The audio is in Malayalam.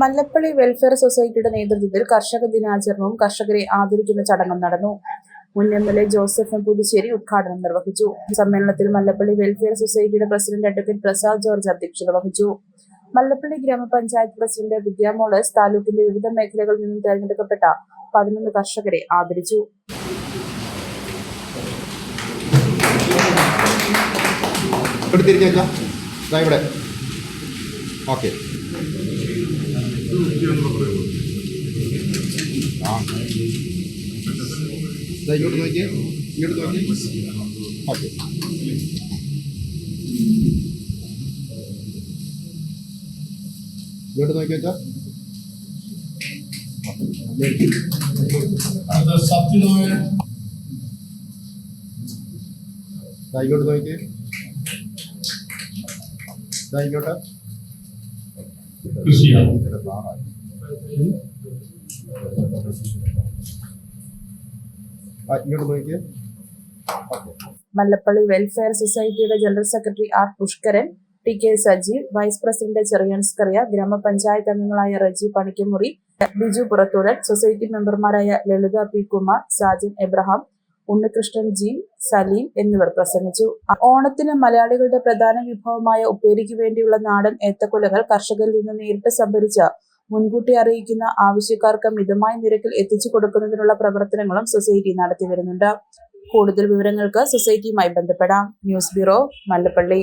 മല്ലപ്പള്ളി വെൽഫെയർ സൊസൈറ്റിയുടെ നേതൃത്വത്തിൽ കർഷക ദിനാചരണവും കർഷകരെ ആദരിക്കുന്ന ചടങ്ങും നടന്നു. മുൻ M L A Joseph Puthussery ഉദ്ഘാടനം നിർവഹിച്ചു. സമ്മേളനത്തിൽ മല്ലപ്പള്ളി വെൽഫെയർ സൊസൈറ്റിയുടെ പ്രസിഡന്റ് അഡ്വക്കേറ്റ് പ്രസാദ് ജോർജ് അധ്യക്ഷത വഹിച്ചു. മല്ലപ്പള്ളി ഗ്രാമപഞ്ചായത്ത് പ്രസിഡന്റ് വിദ്യാമോളസ് താലൂക്കിന്റെ വിവിധ മേഖലകളിൽ നിന്നും തെരഞ്ഞെടുക്കപ്പെട്ട പതിനൊന്ന് കർഷകരെ ആദരിച്ചു. ഇവിടെ. ഓക്കെ. ആ ഇങ്ങോട്ട് നോക്കിയേ ഇങ്ങോട്ട് നോക്കി ഓക്കെ ഇങ്ങോട്ട് നോക്കി വെച്ചാ അത് സത്യനായ ദാ ഇങ്ങോട്ട്. നോക്കിയേ കൃഷിയാണ് ആ ഇങ്ങോട്ട് നോക്കിയേ ഓക്കെ മല്ലപ്പള്ളി വെൽഫെയർ സൊസൈറ്റിയുടെ general secretary R Pushkaran T K Sajeev vice president Cherian Scaria ഗ്രാമപഞ്ചായത്ത് അംഗങ്ങളായ റജി പണിക്കമുറി ബിജു പുറത്തൂടൻ സൊസൈറ്റി മെമ്പർമാരായ ലളിത പി കുമാർ സാജൻ എബ്രഹാം ഉണ്ണികൃഷ്ണൻ ജി സലീം എന്നിവർ പ്രസംഗിച്ചു. ഓണത്തിന് മലയാളികളുടെ പ്രധാന വിഭവമായ ഉപ്പേരിക്ക് വേണ്ടിയുള്ള നാടൻ ഏത്തക്കൊലകൾ കർഷകരിൽ നിന്ന് നേരിട്ട് സംഭരിച്ച് മുൻകൂട്ടി അറിയിക്കുന്ന ആവശ്യക്കാർക്ക് മിതമായ നിരക്കിൽ എത്തിച്ചു കൊടുക്കുന്നതിനുള്ള പ്രവർത്തനങ്ങളും സൊസൈറ്റി നടത്തി വരുന്നുണ്ട്. കൂടുതൽ വിവരങ്ങൾക്ക് സൊസൈറ്റിയുമായി ബന്ധപ്പെടാം. News bureau Mallappally.